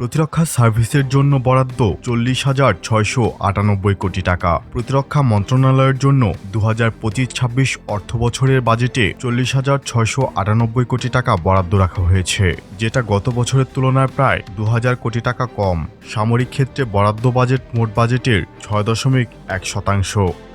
প্রতিরক্ষা সার্ভিসের জন্য বরাদ্দ চল্লিশ হাজার ছয়শো আটানব্বই কোটি টাকা। প্রতিরক্ষা মন্ত্রণালয়ের জন্য দু হাজার পঁচিশ ছাব্বিশ অর্থ বছরের বাজেটে চল্লিশ হাজার ছয়শো আটানব্বই কোটি টাকা বরাদ্দ রাখা হয়েছে, যেটা গত বছরের তুলনায় প্রায় দু হাজার কোটি টাকা কম। সামরিক ক্ষেত্রে বরাদ্দ বাজেট মোট বাজেটের ছয় দশমিক এক শতাংশ।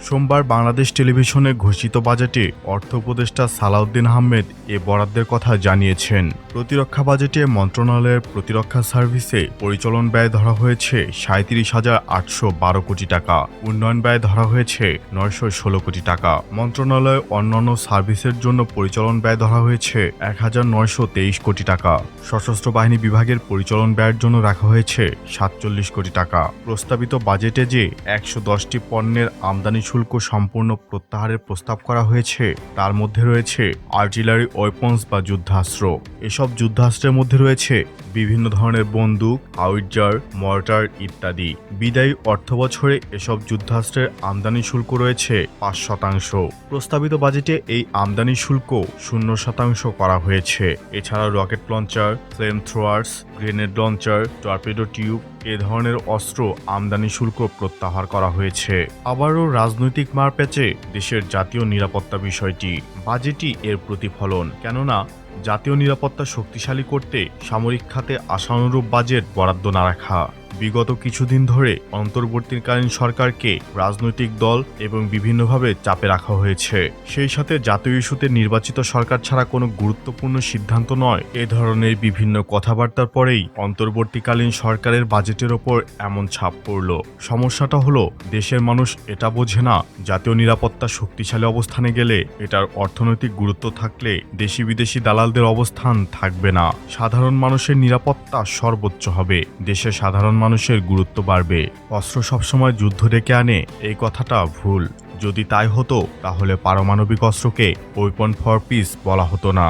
সোমবার বাংলাদেশ টেলিভিশনে ঘোষিত বাজেটে অর্থ উপদেষ্টা সালাউদ্দিন আহমেদ এ বরাদ্দের কথা জানিয়েছেন। প্রতিরক্ষা বাজেটে মন্ত্রণালয়ের প্রতিরক্ষা সার্ভিসে পরিচালন ব্যয় ধরা হয়েছে সাঁত্রিশ হাজার আটশো বারো কোটি টাকা। উন্নয়ন ব্যয় ধরা হয়েছে নয়শো ষোলো কোটি টাকা। মন্ত্রণালয় অন্যান্য সার্ভিসের জন্য পরিচালন ব্যয় ধরা হয়েছে এক হাজার নয়শো তেইশ কোটি টাকা। সশস্ত্র বাহিনী বিভাগের পরিচালন ব্যয়ের জন্য রাখা হয়েছে সাতচল্লিশ কোটি টাকা। প্রস্তাবিত বাজেটে যে একশো দশটি পণ্যের আমদানি শুল্ক সম্পূর্ণ প্রত্যাহারের প্রস্তাব করা হয়েছে। তার মধ্যে রয়েছে আর্টিলারি ওয়েপন্স বা যুদ্ধাস্ত্র। এসব যুদ্ধাস্ত্রের মধ্যে রয়েছে বিভিন্ন ধরনের বন্দুক আউটজার মর্টার ইত্যাদি। বিদায়ী অর্থবছরে এসব যুদ্ধাস্ত্রের আমদানি শুল্ক রয়েছে পাঁচ শতাংশ। প্রস্তাবিত বাজেটে এই আমদানি শুল্ক শূন্য শতাংশ করা হয়েছে। এছাড়া rocket launcher, flame throwers, grenade launcher, torpedo tube, এ ধরনের অস্ত্র আমদানি শুল্ক প্রত্যাহার করা হয়েছে। আবারও রাজনৈতিক মারপ্যাচে দেশের জাতীয় নিরাপত্তা বিষয়টি বাজেটই এর প্রতিফলন। কেননা, জাতীয় নিরাপত্তা শক্তিশালী করতে সামরিক খাতে আশানুরূপ বাজেট বরাদ্দ না রাখা। বিগত কিছুদিন ধরে অন্তর্বর্তীকালীন সরকারকে রাজনৈতিক দল এবং বিভিন্নভাবে চাপে রাখা হয়েছে। সেই সাথে জাতীয় ইস্যুতে নির্বাচিত সরকার ছাড়া কোনো গুরুত্বপূর্ণ সিদ্ধান্ত নয়। এ ধরনের বিভিন্ন কথাবার্তার পরেই অন্তর্বর্তীকালীন সরকারের বাজেটের ওপর এমন ছাপ পড়ল। সমস্যাটা হলো, দেশের মানুষ এটা বোঝে না, জাতীয় নিরাপত্তা শক্তিশালী অবস্থানে গেলে এটার অর্থনৈতিক গুরুত্ব থাকলে দেশি বিদেশি দালালদের অবস্থান থাকবে না। সাধারণ মানুষের নিরাপত্তা সর্বোচ্চ হবে। দেশের সাধারণ মানুষের গুরুত্ব বাড়বে। অস্ত্র সবসময় যুদ্ধ ডেকে আনে, এই কথাটা ভুল। যদি তাই হতো, তাহলে পারমাণবিক অস্ত্রকে ওয়েপন ফর পিস বলা হতো না।